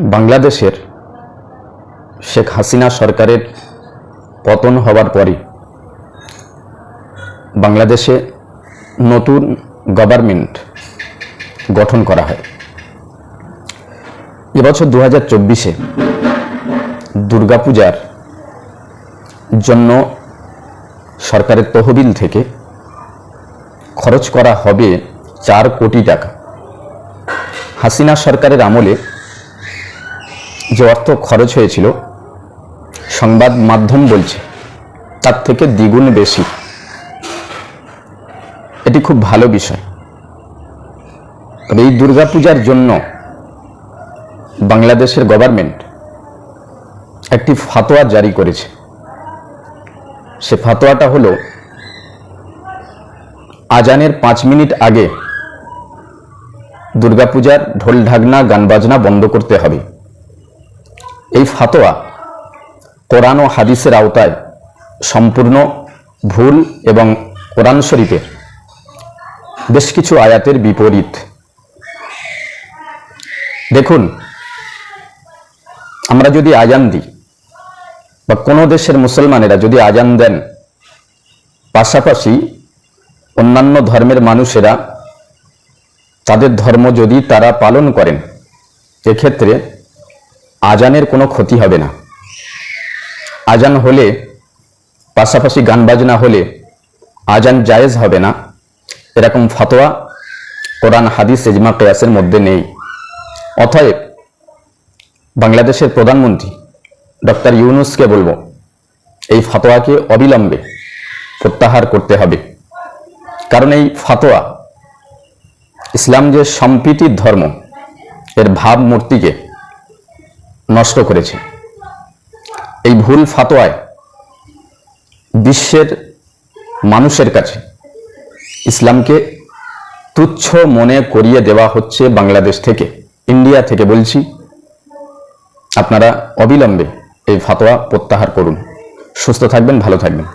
বাংলাদেশের শেখ হাসিনা সরকারের পতন হওয়ার পরে বাংলাদেশে নতুন গভর্নমেন্ট গঠন করা হয়। এবছর দু হাজার চব্বিশে দুর্গাপূজার জন্য সরকারের তহবিল থেকে খরচ করা হবে চার কোটি টাকা। হাসিনা সরকারের আমলে যে অর্থ খরচ হয়েছিল, সংবাদ মাধ্যম বলছে, তার থেকে দ্বিগুণ বেশি। এটি খুব ভালো বিষয়। তবে এই দুর্গাপূজার জন্য বাংলাদেশের গভর্নমেন্ট একটি ফাতোয়া জারি করেছে। সে ফাতোয়াটা হলো, আজানের পাঁচ মিনিট আগে দুর্গাপূজার ঢোল ঢাকনা গান বাজনা বন্ধ করতে হবে। এই ফাতোয়া কোরআন ও হাদিসের আওতায় সম্পূর্ণ ভুল এবং কোরআন শরীফের বেশ কিছু আয়াতের বিপরীত। দেখুন, আমরা যদি আজান দিই, বা কোনো দেশের মুসলমানেরা যদি আজান দেন, পাশাপাশি অন্যান্য ধর্মের মানুষেরা তাদের ধর্ম যদি তারা পালন করেন, এক্ষেত্রে আজানের কোনো ক্ষতি হবে না। আজান হলে, পাশাপাশি গান বাজনা হলে আজান জায়েজ হবে না। এরকম ফতোয়া কোরআন, হাদিস এজমা কেয়াসের মধ্যে নেই। অতএব বাংলাদেশের প্রধানমন্ত্রী ডক্টর ইউনুসকে বলব, এই ফতোয়াকে অবিলম্বে প্রত্যাহার করতে হবে। কারণ এই ফতোয়া ইসলাম যে সম্প্রীতির ধর্ম, এর ভাবমূর্তিকে নষ্ট করেছে। এই ভুল ফাতোয়ায় বিশ্বের মানুষের কাছে ইসলামকে তুচ্ছ মনে করিয়ে দেওয়া হচ্ছে বাংলাদেশ থেকে। ইন্ডিয়া থেকে বলছি, আপনারা অবিলম্বে এই ফাতোয়া প্রত্যাহার করুন। সুস্থ থাকবেন, ভালো থাকবেন।